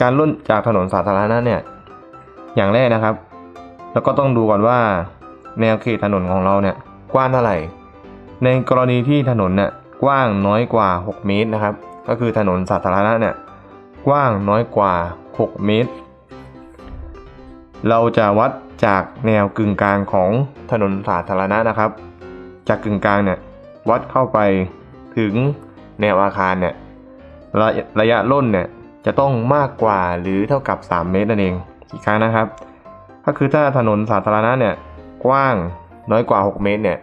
การล่นจากถนนสาธารณะเนี่ย อย่างแรกนะครับ แล้วก็ต้องดูก่อนว่า แนวเขตถนนของเราเนี่ยกว้างเท่าไหร่ ในกรณีที่ถนนเนี่ยกว้างน้อยกว่า 6 เมตรนะครับ ก็คือถนนสาธารณะเนี่ยกว้างน้อยกว่า 6 เมตร เราจะวัดจากแนวกึ่งกลางของถนนสาธารณะนะครับ จากกึ่งกลางเนี่ยวัดเข้าไปถึงแนวอาคารเนี่ยระยะระยะล่นเนี่ย จะต้องมากกว่าหรือเท่ากับ 3 เมตรนั่นเอง อีกครั้งนะครับ ก็คือถ้าถนนสาธารณะเนี่ยกว้างน้อยกว่า 6 เมตรเนี่ย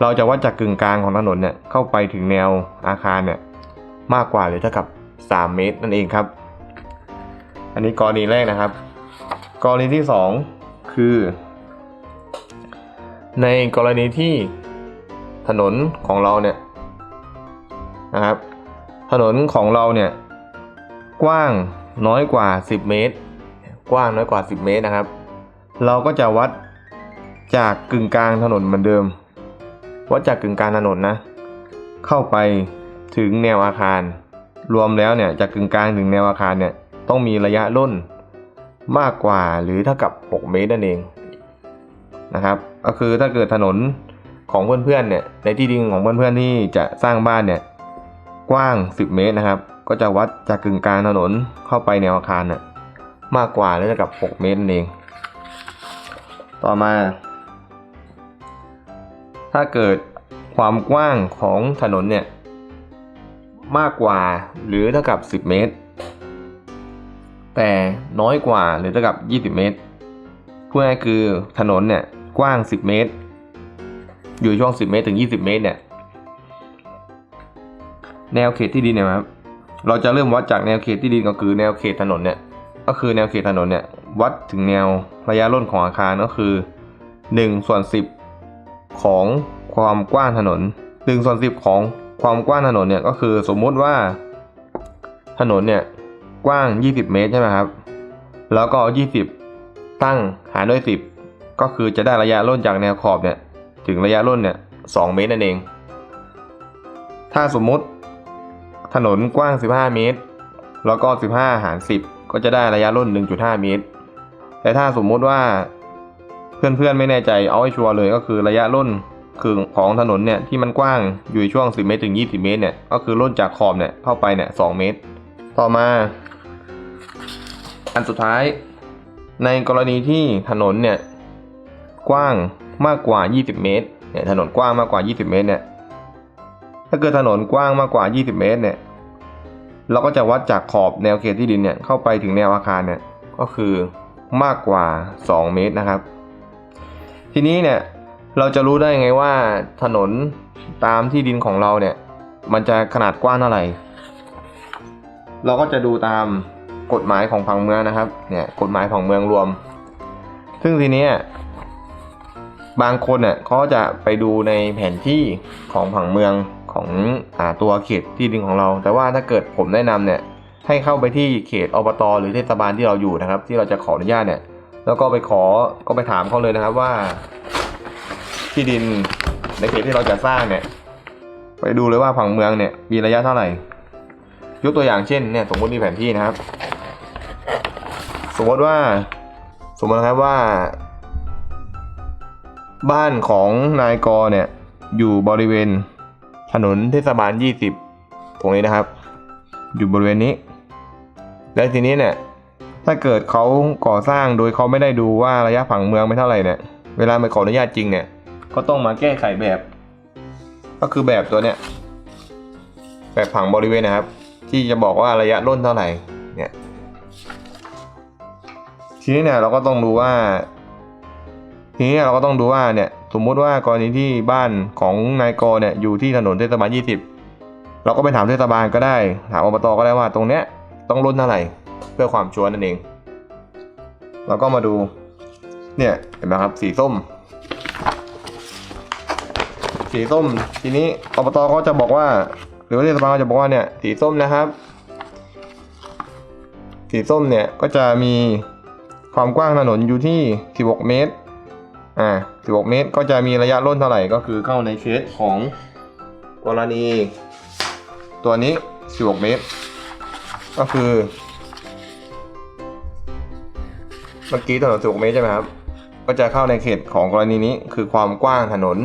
เราจะวัดจากกึ่งกลางของถนนเนี่ยเข้าไปถึงแนวอาคารเนี่ยมากกว่าหรือเท่ากับ 3 เมตรนั่นเองครับ อันนี้กรณีแรกนะครับ กรณีที่ 2 คือ ในกรณีที่ถนนของเราเนี่ยนะครับ ถนนของเราเนี่ย กว้างน้อยกว่า 10 เมตร กว้างน้อยกว่า 10 เมตรนะครับ เราก็จะวัดจากกึ่งกลางถนนเหมือนเดิม วัดจากกึ่งกลางถนนนะ เข้าไปถึงแนวอาคาร รวมแล้วเนี่ยจากกึ่งกลางถึงแนวอาคารเนี่ยต้องมีระยะล่นมากกว่าหรือเท่ากับ 6 เมตรนั่นเองนะครับ ก็คือถ้าเกิดถนนของเพื่อนๆเนี่ยในที่ดินของเพื่อนๆที่จะสร้างบ้านเนี่ยกว้าง 10 เมตรนะครับ ก็จะวัดจากกึ่งกลางถนนเข้าไปแนวอาคารเนี่ยมากกว่ารือเท่ากับ 6 เมตรเอง ต่อมา ถ้าเกิดความกว้างของถนนเนี่ยมากกว่าหรือเท่ากับ 10 เมตร แต่น้อยกว่าหรือเท่ากับ 20 เมตรพูดง่ายคือถนนเนี่ยกว้าง 10 เมตร อยู่ช่วง 10 เมตรถึง 20 เมตรเนี่ยแนวเขตที่ดินเนี่ยครับ เราจะเริ่มวัดจากแนวเขตที่ดินก็คือแนวเขตถนนเนี่ยก็คือแนวเขตถนนเนี่ยวัดถึงแนวระยะร่นของอาคารก็คือ1ส่วน10 ของความกว้างถนน1ส่วน10 ของความกว้างถนนเนี่ยก็คือสมมุติว่า ถนนเนี่ยกว้าง 20 เมตรใช่ไหมครับ แล้วก็เอา20 ตั้งหารด้วย 10 ก็คือจะได้ระยะร่นจากแนวขอบเนี่ยถึงระยะร่นเนี่ย2เมตรนั่นเอง ถ้าสมมุติ ถนนกว้าง 15 เมตร แล้วก็ 15 หาร 10 ก็จะได้ระยะร่น 1.5 เมตร แต่ถ้าสมมุติว่าเพื่อนๆไม่แน่ใจเอาให้ชัวร์เลยก็คือระยะร่นคือของถนนเนี่ยที่มันกว้างอยู่ช่วง 10 เมตรถึง 20 เมตรเนี่ยก็คือร่นจากขอบเนี่ยเข้าไปเนี่ย 2 เมตร ต่อมา อันสุดท้าย ในกรณีที่ถนนเนี่ยกว้างมากกว่า 20 เมตรเนี่ยถนนกว้างมากกว่า 20 เมตรเนี่ย ถ้าเกิดถนนกว้างมากกว่า 20 เมตรเนี่ย เราก็จะวัดจากขอบแนวเขตที่ดินเนี่ยเข้าไปถึงแนวอาคารเนี่ยก็คือมากกว่า 2 เมตรนะครับ ทีนี้เนี่ยเราจะรู้ได้ไงว่าถนนตามที่ดินของเราเนี่ยมันจะขนาดกว้างเท่าไหร่ เราก็จะดูตามกฎหมายของผังเมืองนะครับ เนี่ยกฎหมายผังเมืองรวม ซึ่งทีนี้ บางคนเนี่ยเขาจะไปดูในแผนที่ของผังเมืองของอตัวเขตที่ดินของเรา แต่ว่าถ้าเกิดผมแนะนำเนี่ยให้เข้าไปที่เขตอบต หรือเทศบาลที่เราอยู่นะครับ ที่เราจะขออนุญาตเนี่ย แล้วก็ไปขอก็ไปถามเขาเลยนะครับว่า ที่ดินในเขตที่เราจะสร้างเนี่ย ไปดูเลยว่าผังเมืองเนี่ยมีระยะเท่าไหร่ ยกตัวอย่างเช่นเนี่ยสมมติมีแผนที่นะครับ สมมติว่า สมมตินะครับว่า บ้านของนายกอเนี่ยอยู่บริเวณถนนเทศบาล 20 ตรงนี้นะครับ อยู่บริเวณนี้ และทีนี้เนี่ยถ้าเกิดเขาก่อสร้างโดยเขาไม่ได้ดูว่าระยะผังเมืองไม่เท่าไหร่เนี่ย เวลาไปขออนุญาตจริงเนี่ย ก็ต้องมาแก้ไขแบบ ก็คือแบบตัวเนี้ยแบบผังบริเวณนะครับ ที่จะบอกว่าระยะร่นเท่าไหร่เนี่ยทีนี้เนี่ยเราก็ต้องดูว่า ทีนี้เราก็ต้องดูว่าเนี่ยสมมุติว่ากรณีที่บ้านของนายกเนี่ยอยู่ที่ถนนเทศบาล 20 เราก็ไปถามเทศบาลก็ได้ ถามอบตก็ได้ว่าตรงเนี้ยต้องร่นเท่าไหร่เพื่อความชัวร์นั่นเอง เราก็มาดูเนี่ยเห็นไหมครับสีส้ม สีส้มทีนี้อบตก็จะบอกว่า หรือว่าเทศบาลก็จะบอกว่าเนี่ยสีส้มนะครับ สีส้มเนี่ยก็จะมีความกว้างถนนอยู่ที่ 16 เมตร อ่า16 เมตรก็จะมีระยะร่นเท่าไหร่ก็คือเข้าในเคสของกรณี ตัวนี้ 16 เมตร ก็คือเมื่อกี้ถนน 16 เมตรใช่ไหมครับ ก็จะเข้าในเขตของกรณีนี้คือความกว้างถนน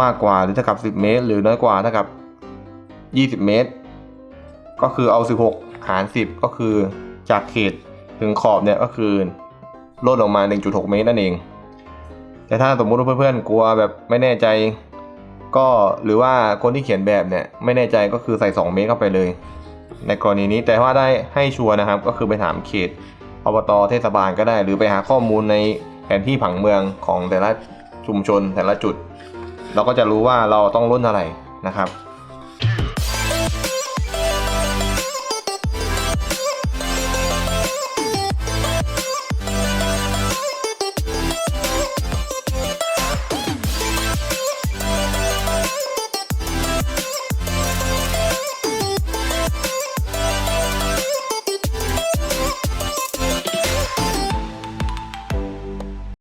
มากกว่าหรือเท่ากับ 10 เมตร หรือน้อยกว่าเท่ากับ 20 เมตร ก็คือเอา 16 หาร 10 ก็คือจากเขตถึงขอบเนี่ยก็คือลดลงมา 1.6 เมตรนั่นเอง แต่ถ้าสมมุติว่าเพื่อนๆกลัวแบบไม่แน่ใจ ก็หรือว่าคนที่เขียนแบบเนี่ยไม่แน่ใจก็คือใส่ 2 เมตรเข้าไปเลย ในกรณีนี้แต่ว่าได้ให้ชัวร์นะครับ ก็คือไปถามเขตอบตเทศบาลก็ได้ หรือไปหาข้อมูลในแผนที่ผังเมืองของแต่ละชุมชนแต่ละจุด เราก็จะรู้ว่าเราต้องรุ่นเท่าไหร่นะครับ